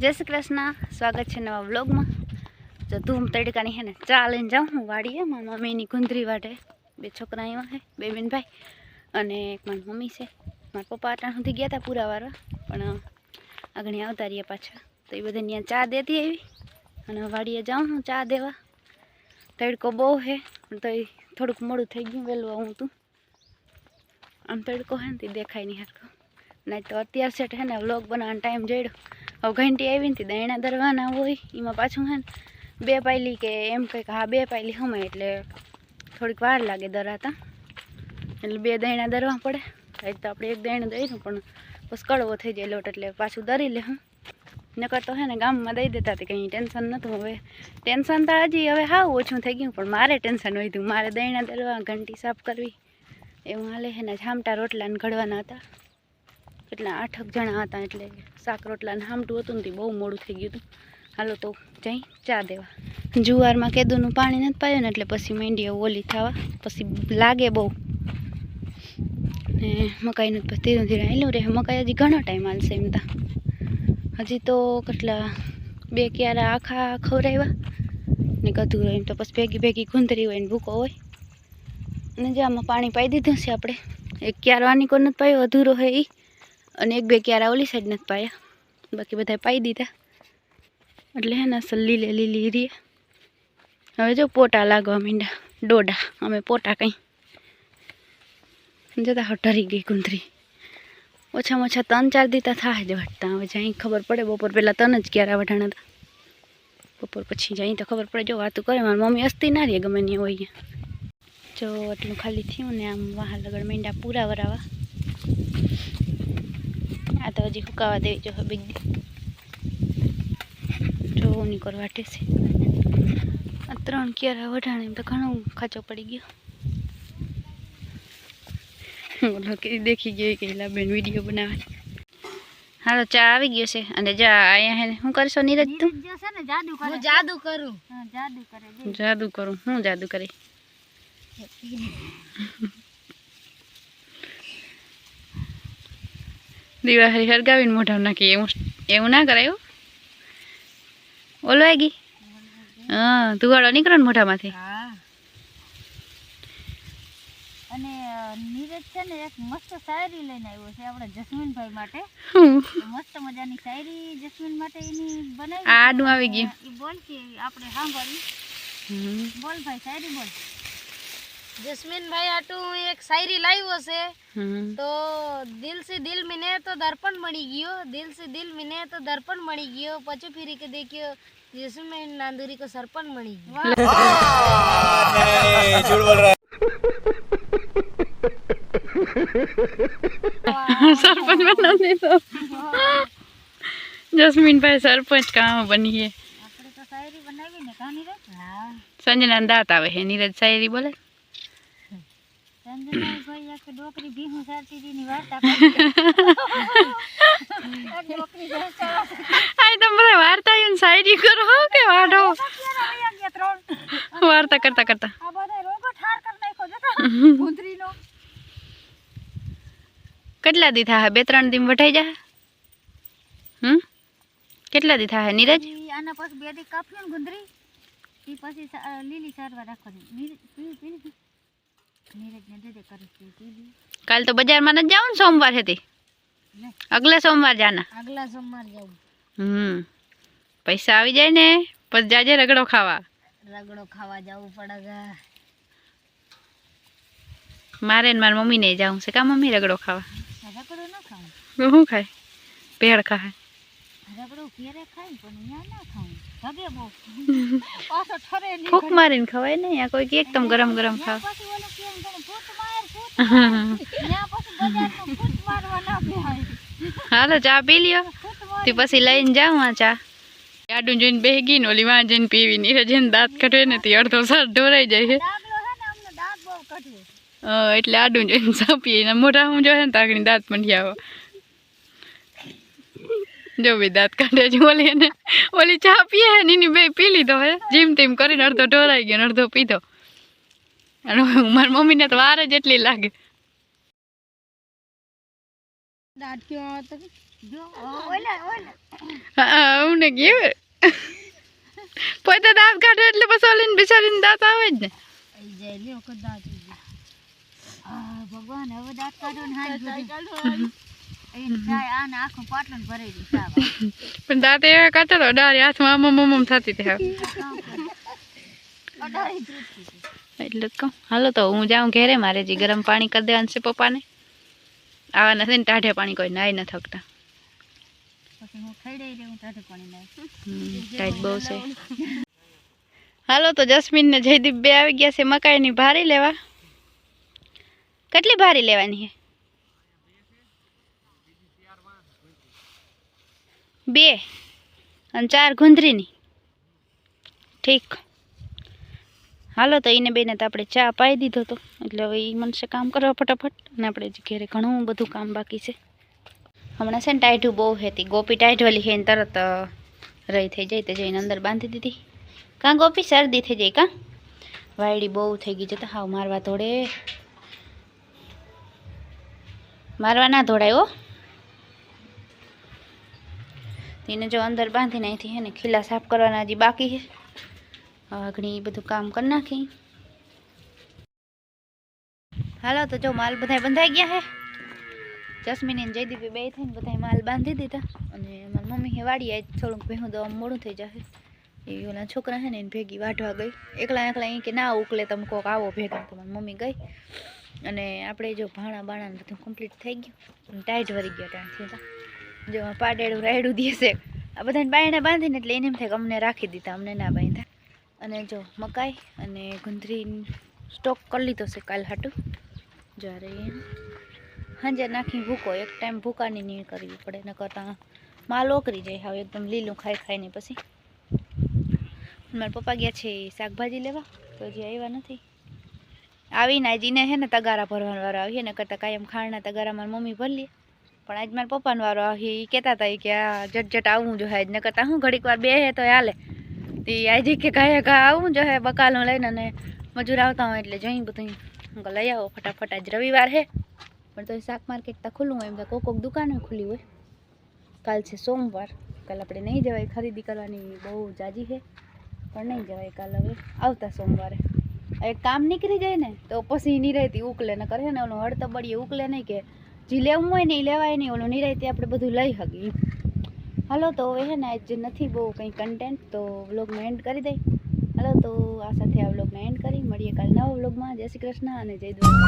જય શ્રી કૃષ્ણ. સ્વાગત છે નવા વ્લોગમાં. જો ધૂમ તડકાની હે ને ચા લઈને જાઉં હું વાડીએ. મારા મમ્મીની ગુંદરી વાટે બે છોકરા આવ્યા છે, બે બેનભાઈ અને એક મારી મમ્મી છે. મારા પપ્પા અટાણ સુધી ગયા હતા પૂરા વારવા, પણ આગળ આવતા રહ્યા પાછા. તો એ બધાની ચા દેતી આવી. અને વાડીએ જાઉં હું ચા દેવા. તડકો બહુ છે તો એ થોડુંક મોડું થઈ ગયું, વહેલું આવું તું. આમ તડકો હે ને, તે દેખાય નહીં હરખો. નહીં તો અત્યાર સેટ હે ને વ્લોગ બનાવવાનો ટાઈમ જોડ્યો હવે ઘંટી આવી નથી દૈણા દરવાના હોય, એમાં પાછું હે બે પાયલી કે એમ કંઈક, હા, બે પાયલી હમે એટલે થોડીક વાર લાગે દરાતા. એટલે બે દૈણા દરવા પડે. એ તો આપણે એક દૈણું દઈશું, પણ બસ કડવો થઈ જાય લોટ એટલે પાછું દરી લે નકર તો હે ને ગામમાં દઈ દેતા હતી કંઈ ટેન્શન નહોતું હવે ટેન્શન તો હજી હવે હાવ ઓછું થઈ ગયું, પણ મારે ટેન્શન વધ્યું. મારે દૈણા દરવા, ઘંટી સાફ કરવી. એવું હાલે હે ને જામટા રોટલાને ઘડવાના હતા. કેટલા આઠક જણા હતા એટલે શાક રોટલાને હામટું હતું ને તે બહુ મોડું થઈ ગયું હતું. હાલો તો જઈ ચા દેવા. જુવારમાં કેદુનું પાણી નથી પાયું ને એટલે પછી મેંડીઓ ઓલી થવા. પછી લાગે બહુ. ને મકાઈનું પછી ધીરે ધીરે આવેલું રહે. મકાઈ હજી ઘણો ટાઈમ હાલશે એમ તા. હજી તો કેટલા બે ક્યારા આખા ખવડાવ્યા. ને કધું એમ તો પછી ભેગી ભેગી ગુંદરી હોય ને ભૂકો હોય. અને જે આમાં પાણી પાઈ દીધું છે આપણે. એક ક્યારો આની નથી પાયો, અધૂરો હોય એ અને એક બે ક્યારા ઓલી સાઈડ નથી પાયા. બાકી બધા પાઈ દીધા. એટલે હે ને લીલી લીલે રીએ. હવે જો પોટા લાગવા માંડ્યા. ડોડા. અમે પોટા કંઈ. જતા ઢરી ગઈ ગુંદરી. ઓછામાં ઓછા ત્રણ ચાર દીતા થાય જ વાટતા. હવે જાય ખબર પડે, બપોર પહેલાં ત્રણ જ ક્યારે વઢાણા હતા. બપોર પછી જાય તો ખબર પડે, જો વાતું કરે, મારી મમ્મી અસ્તી ના રહે ગમે ને હોય જો એટલું ખાલી થયું ને આમ વાહ લગડ મીંડા પૂરા વરાવા. આ તો હજી હુકાવા દેવી જો બીજ જોવું નીકળ વાટે છે. આ ત્રણ ક્યારે વઢાણે એમ તો ઘણો ખાચો પડી ગયો. દેખી ગયો કે બેન વીડિયો બનાવવાની હાલો ચા આવી ગયો છે અને જા અહીંયા હે હું શું કરશો નીરજ તું? જાદુ કરું. જાદુ કરે. જાદુ કરું હું જાદુ કરે દિવાળી હરગાવીને મોઢા નાખી એવું એવું ના કરાયું. ઓલો ગઈ? હા ધુવાડો નીકળો ને મોઢામાંથી? હા. અને નીરજ છે ને એક મસ્ત શાયરી લઈને આવ્યો છે આપણે જસ્મીનભાઈ માટે. મસ્ત મજાની શાયરી જસ્મીન માટે એની બનાવી આડું આવી ગયું. બોલ કે આપણે સાંભળી. બોલ ભાઈ શાયરી બોલ. જસ્મીનભાઈ આટું એક શાયરી લાવ્યો છે. તો દિલ સે દિલ મિને તો દર્પણ મળી ગયો. દિલ સે દિલ મિને તો દર્પણ મળી ગયો. પછી ફરી કે દેખ્યો જસ્મીન નાંદુરી કો સરપણ મળી ગયો. સરપંચ બના દીધો જસ્મીનભાઈ સરપંચ કામ બનીએ. આપણે તો શાયરી કાની સંજના દાંત આવે હે નીરજ શાયરી બોલે. સંજયભાઈ ભાઈ ડોકરી ભીહું સારતી હતી ની વાર્તા આ તમે વાર્તા આવીને શાયરી કરો હો કે ત્રણ? વાર્તા કરતા કરતા. આ બધા રોગો ઠાર કરી નાખ્યો જતા ગુંદરીનો કેટલા દી થાય બે ત્રણ દિન વઢાઈ જાય હમ? કેટલા દી થાય નીરજ? આના પછી બે દી કાપ્યું ગુંદરી. ઈ પછી લીલી સારવાર રાખવાની. કાલ તો બજારમાં નથી જાવ ને સોમવાર હતી? અગલા સોમવાર જાના. સોમવાર હમ. પૈસા આવી જાય ને પછી જાજે રગડો ખાવા. રગડો ખાવા જવું પડે મારે ને મારી મમ્મીને જાઉં છે. કા મમ્મી રગડો ખાવા? રગડો ન ખાવા. શું ખાય? ભેળ ખાય. ફૂક મારીને ખવાય ને અહીંયા કોઈ કે એકદમ ગરમ ગરમ ખાવ. હાલો ચા પી લ્યો. તે પછી લઈને જાઉં આ ચા. આડું જોઈને બેહી ગઈ ને ઓલી વાં જઈને પીવી. નીરજ એને દાંત કઢે ને તે અડધો સાર ઢોરાઈ જાય છે. એટલે આડું જોઈને ચા પીએ મોઢા હું જોઈએ ને તાકડી દાંત મંડી આવો જો બી દાંત કાઢે છે ઓલી એને. ઓલી ચા પીએ હે એની બે પી લીધો હે. જીમ તીમ કરીને અડધો ઢોરાઈ ગયો અડધો પીધો. અને મારી મમ્મીને તો વાર જ એટલી લાગે. હા અમને કેવું? પોતે દાંત કાઢે એટલે પછી ઓલીને બિચારીને દાંત આવે જ ને. ભગવાન હવે દાંત કાઢો ને પણ દાંત એવા કાઢે તો ડાળી હાથમાં આમ આમ આમ થતી હતી એટલે જ કહું હાલો તો હું જાઉં ઘેરે મારે જે ગરમ પાણી કરી દેવાનું છે પપ્પાને. આવા નથી ને ટાઢે પાણી કોઈ નાઈ ન થકતા. ટાઈટ બહુ છે. હાલો તો જસ્મીન ને જયદીપ બે આવી ગયા છે મકાઈની ભારી લેવા. કેટલી ભારી લેવાની છે? બે અને ચાર ગુંદરીની. ઠીક. હાલો તો એને બેને તો આપણે ચા પાઈ દીધો તો. એટલે હવે એ મનસે કામ કરવા ફટાફટ. અને આપણે ઘેરે ઘણું બધું કામ બાકી છે. હમણાં છે ને ટાઈટું બહુ હતી. ગોપી ટાઈટ વાળી છે તરત રહી થઈ જાય તો જઈને અંદર બાંધી દીધી. કાં ગોપી? શરદી થઈ જાય કાં? વાયડી બહુ થઈ ગઈ. જતા હાવ મારવા ધોડે મારવા ના ધોડાય હો. એને જો અંદર બાંધીને અહીંથી હે ને ખીલા સાફ કરવાના હજી બાકી છે હવે ઘણી બધું કામ કરી નાખી. હાલો, તો જો માલ બધાય બંધાઈ ગયા છે જસ્મીન અને જયદીપે બે થઈને બધા માલ બાંધી દીધા. અને મારી મમ્મી હે વાડી આજ થોડુંક ભેહું દવા મોડું થઈ જશે એ ઓલા છોકરા છે ને એને ભેગી વાઢવા ગઈ. એકલા એકલા અહીં કે ના ઉકલે તમે કોક આવો ભેગા. તો મારી મમ્મી ગઈ. અને આપણે જો ભાણા બાણા બધું કમ્પ્લીટ થઈ ગયું. અને ટાઈટ વરી ગયો ત્યાંથી તો જો પાડેડું રાયડું દેશે આ બધાને બાયણે બાંધીને એટલે એને એમ થાય અમને રાખી દીધા, અમને ના બાંધ્યા. અને જો મકાઈ અને ગુંદરી સ્ટોક કરી લીધો છે કાલ હાટું. જ્યારે હાંજે નાખી ભૂકો, એક ટાઈમ ભૂકાની નીળ કરવી પડે ન કરતાં માલ ઓકરી જાય, હવે એકદમ લીલું ખાઈ ખાઈને પછી. મારા પપ્પા ગયા છે શાકભાજી લેવા, તો હજી આવ્યા નથી. આવીને આજીને હે ને તગારા ભરવાનો વારો આવીએ ને કરતાં કાયમ ખાણના તગારા મારી મમ્મી ભરી લે. પણ આજ મારા પપ્પાનો વારો આવી એ કહેતા હતા ઈ કે આ જટ આવવું જોઈએ આજ ન કરતાં હું ઘડીક વાર બે હે તો હાલે. તે આજે કે કાંઈ ઘા આવું જોઈએ બકાલું લઈને અને મજૂર આવતા હોય એટલે જઈ બધું હું કહું, લઈ આવો ફટાફટ, આજ રવિવાર હે. પણ તો શાક માર્કેટ તો ખુલ્લું હોય, એમ તો કોક કોક દુકાને ખુલ્લી હોય. કાલ છે સોમવાર, કાલ આપણે નહીં જવાય, ખરીદી કરવાની બહુ જાજી છે પણ નહીં જવાય કાલ હવે, આવતા સોમવારે. એક કામ નીકળી જાય ને, તો પછી નિરાયતી ઉકલે. ને કરે ને, ઓલું હળતબડીએ ઉકલે નહીં કે જે લેવું હોય ને એ લેવાય નહીં, ઓલું નિરાયતે આપણે બધું લઈ શકીએ હલો, તો હવે છે ને આજ નથી બહુ કંઈ કન્ટેન્ટ તો વ્લોગને એન્ડ કરી દઈ હલો, તો આ સાથે આ વ્લોગને એન્ડ કરી. મળીએ કાલ નવા વ્લોગમાં જય શ્રી કૃષ્ણ અને જય દ્વારકા.